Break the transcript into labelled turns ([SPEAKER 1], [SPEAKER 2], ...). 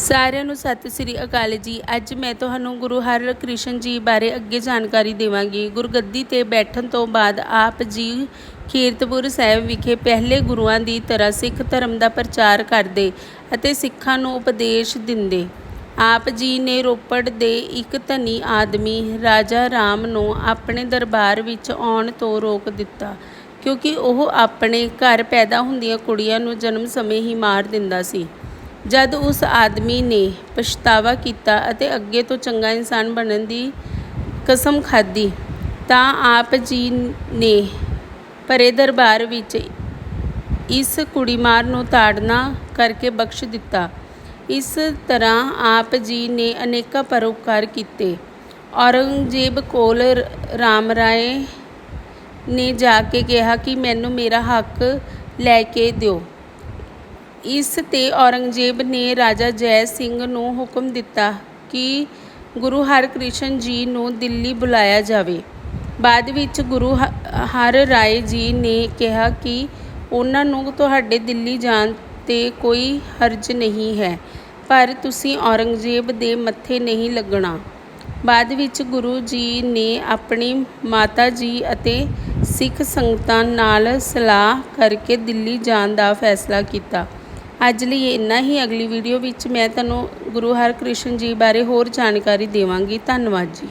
[SPEAKER 1] ਸਾਰਿਆਂ ਨੂੰ ਸਤਿ ਸ੍ਰੀ ਅਕਾਲ ਜੀ। ਅੱਜ ਮੈਂ ਤੁਹਾਨੂੰ ਗੁਰੂ ਹਰਕ੍ਰਿਸ਼ਨ ਜੀ ਬਾਰੇ ਅੱਗੇ ਜਾਣਕਾਰੀ ਦੇਵਾਂਗੀ। ਗੁਰਗੱਦੀ ਤੇ ਬੈਠਣ ਤੋਂ ਬਾਅਦ ਆਪ ਜੀ ਕੀਰਤਪੁਰ ਸਾਹਿਬ ਵਿਖੇ ਪਹਿਲੇ ਗੁਰੂਆਂ ਦੀ ਤਰ੍ਹਾਂ ਸਿੱਖ ਧਰਮ ਦਾ ਪ੍ਰਚਾਰ ਕਰਦੇ ਅਤੇ ਸਿੱਖਾਂ ਨੂੰ ਉਪਦੇਸ਼ ਦਿੰਦੇ। ਆਪ ਜੀ ਨੇ ਰੋਪੜ ਦੇ ਇੱਕ ਧਨੀ ਆਦਮੀ ਰਾਜਾ ਰਾਮ ਨੂੰ ਆਪਣੇ ਦਰਬਾਰ ਵਿੱਚ ਆਉਣ ਤੋਂ ਰੋਕ ਦਿੱਤਾ, ਕਿਉਂਕਿ ਉਹ ਆਪਣੇ ਘਰ ਪੈਦਾ ਹੁੰਦੀਆਂ ਕੁੜੀਆਂ ਨੂੰ ਜਨਮ ਸਮੇਂ ਹੀ ਮਾਰ ਦਿੰਦਾ ਸੀ। ਜਦ ਉਸ ਆਦਮੀ ਨੇ ਪਛਤਾਵਾ ਕੀਤਾ ਅਤੇ ਅੱਗੇ ਤੋਂ ਚੰਗਾ ਇਨਸਾਨ ਬਣਨ ਦੀ ਕਸਮ ਖਾਧੀ, ਤਾਂ ਆਪ ਜੀ ਨੇ ਭਰੇ ਦਰਬਾਰ ਵਿੱਚ ਇਸ ਕੁੜੀਮਾਰ ਨੂੰ ਤਾੜਨਾ ਕਰਕੇ ਬਖਸ਼ ਦਿੱਤਾ। ਇਸ ਤਰ੍ਹਾਂ ਆਪ ਜੀ ਨੇ ਅਨੇਕਾਂ ਪਰਉਪਕਾਰ ਕੀਤੇ। ਔਰੰਗਜ਼ੇਬ ਕੋਲ ਰਾਮ ਰਾਏ ਨੇ ਜਾ ਕੇ ਕਿਹਾ ਕਿ ਮੈਨੂੰ ਮੇਰਾ ਹੱਕ ਲੈ ਕੇ ਦਿਓ। ਇਸ ਤੇ ਔਰੰਗਜ਼ੇਬ ਨੇ ਰਾਜਾ ਜੈ ਸਿੰਘ ਨੂੰ ਹੁਕਮ ਦਿੱਤਾ ਕਿ ਗੁਰੂ ਹਰਕ੍ਰਿਸ਼ਨ ਜੀ ਨੂੰ ਦਿੱਲੀ ਬੁਲਾਇਆ ਜਾਵੇ। ਬਾਅਦ ਵਿੱਚ ਗੁਰੂ ਹ- ਹਰ ਰਾਏ ਜੀ ਨੇ ਕਿਹਾ ਕਿ ਉਹਨਾਂ ਨੂੰ ਤੁਹਾਡੇ ਦਿੱਲੀ ਜਾਣ ਤੇ ਕੋਈ ਹਰਜ ਨਹੀਂ ਹੈ, ਪਰ ਤੁਸੀਂ ਔਰੰਗਜ਼ੇਬ ਦੇ ਮੱਥੇ ਨਹੀਂ ਲੱਗਣਾ। ਬਾਅਦ ਵਿੱਚ ਗੁਰੂ ਜੀ ਨੇ ਆਪਣੀ ਮਾਤਾ ਜੀ ਅਤੇ ਸਿੱਖ ਸੰਗਤਾਂ ਨਾਲ ਸਲਾਹ ਕਰਕੇ ਦਿੱਲੀ ਜਾਣ ਦਾ ਫੈਸਲਾ ਕੀਤਾ। ਅੱਜ ਲਈ ਇੰਨਾ ਹੀ। ਅਗਲੀ ਵੀਡੀਓ ਵਿੱਚ ਮੈਂ ਤੁਹਾਨੂੰ ਗੁਰੂ ਹਰਕ੍ਰਿਸ਼ਨ ਜੀ ਬਾਰੇ ਹੋਰ ਜਾਣਕਾਰੀ ਦੇਵਾਂਗੀ। ਧੰਨਵਾਦ ਜੀ।